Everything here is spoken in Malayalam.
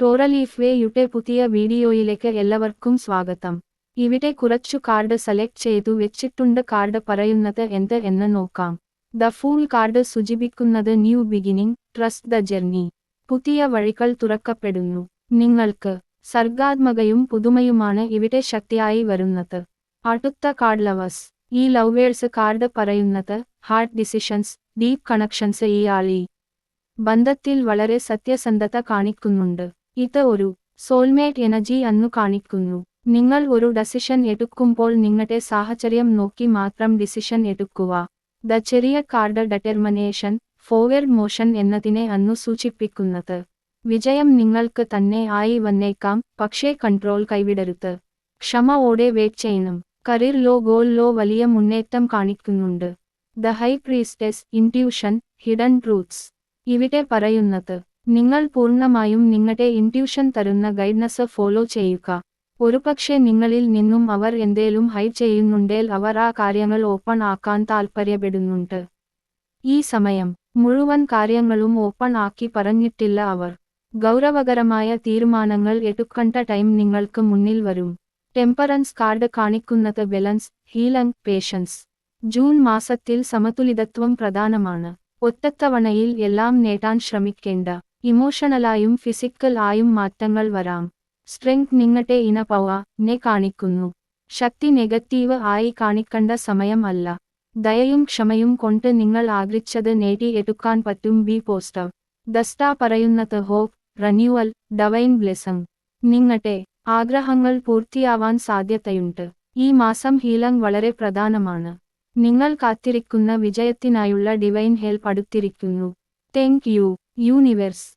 ടോറലീഫ് വേയുടെ പുതിയ വീഡിയോയിലേക്ക് എല്ലാവർക്കും സ്വാഗതം. ഇവിടെ കുറച്ചു കാർഡ് സെലക്ട് ചെയ്തു വെച്ചിട്ടുണ്ട്. കാർഡ് പറയുന്നത് എന്ത് എന്ന് നോക്കാം. ദ ഫൂൾ കാർഡ് സൂചിപ്പിക്കുന്നത് new beginning trust the journey പുതിയ വഴികൾ തുറക്കപ്പെടുന്നു. നിങ്ങൾക്ക് സർഗാത്മകയും പുതുമയുമാണ് ഇവിടെ ശക്തിയായി വരുന്നത്. അടുത്ത കാർഡ് ലവേഴ്സ് ഈ ലവേഴ്സ് കാർഡ് പറയുന്നത് ഹാർട്ട് ഡിസിഷൻസ് ഡീപ് കണക്ഷൻസ് ഈ ആളി. ബന്ധത്തിൽ വളരെ സത്യസന്ധത കാണിക്കുന്നുണ്ട്. ഇത് ഒരു സോൾമേറ്റ് എനർജി അന്നു കാണിക്കുന്നു. നിങ്ങൾ ഒരു ഡെസിഷൻ എടുക്കുമ്പോൾ നിങ്ങളുടെ സാഹചര്യം നോക്കി മാത്രം ഡിസിഷൻ എടുക്കുക. ദ ചെറിയ കാർഡ് ഡെറ്റർമിനേഷൻ ഫോർവേഡ് മോഷൻ എന്നതിനെ അന്നു സൂചിപ്പിക്കുന്നത്. വിജയം നിങ്ങൾക്ക് തന്നെ ആയി വന്നേക്കാം പക്ഷേ കൺട്രോൾ കൈവിടരുത്. ക്ഷമയോടെ വെയിറ്റ് ചെയ്യണം. കരിയർ ലോ ഗോൾ ലോ വലിയ മുന്നേറ്റം കാണിക്കുന്നുണ്ട്. The high priestess intuition hidden truths ഇവിടെ പറയുന്നത് നിങ്ങൾ പൂർണമായും നിങ്ങളുടെ ഇൻട്യൂഷൻ തരുന്ന ഗൈഡ്നസ് ഫോളോ ചെയ്യുക. ഒരുപക്ഷെ നിങ്ങളിൽ നിന്നും അവർ എന്തേലും ഹൈഡ് ചെയ്യുന്നുണ്ടേൽ അവർ ആ കാര്യങ്ങൾ ഓപ്പൺ ആക്കാൻ താൽപ്പര്യപ്പെടുന്നുണ്ട്. ഈ സമയം മുഴുവൻ കാര്യങ്ങളും ഓപ്പൺ ആക്കി പറഞ്ഞിട്ടില്ല അവർ. ഗൗരവകരമായ തീരുമാനങ്ങൾ എടുക്കേണ്ട ടൈം നിങ്ങൾക്ക് മുന്നിൽ വരും. ടെമ്പറൻസ് കാർഡ് കാണിക്കുന്നത് ബാലൻസ് ഹീലങ് പേഷ്യൻസ് ജൂൺ മാസത്തിൽ സമതുലിതത്വം പ്രധാനമാണ്. ഒറ്റത്തവണയിൽ എല്ലാം നേടാൻ ശ്രമിക്കേണ്ട. ഇമോഷണലായും ഫിസിക്കൽ ആയും മാറ്റങ്ങൾ വരാം. സ്ട്രെങ്ത് നിങ്ങളുടെ ഇന പവ നെ കാണിക്കുന്നു. ശക്തി നെഗറ്റീവ് ആയി കാണിക്കേണ്ട സമയം അല്ല. ദയയും ക്ഷമയും കൊണ്ട് നിങ്ങൾ ആഗ്രഹിച്ചത് നേടിയെടുക്കാൻ പറ്റും ബി പോസ്റ്റർ. ദസ്ത പറയുന്നത് ഹോപ്പ് റന്യൂവൽ ഡവൈൻ ബ്ലെസ്സിംഗ് നിങ്ങളുടെ ആഗ്രഹങ്ങൾ പൂർത്തിയാവാൻ സാധ്യതയുണ്ട്. ഈ മാസം ഹീലങ് വളരെ പ്രധാനമാണ്. നിങ്ങൾ കാത്തിരിക്കുന്ന വിജയത്തിനായുള്ള ഡിവൈൻ ഹെൽപ്പ് അടുത്തിരിക്കുന്നു. Thank you universe.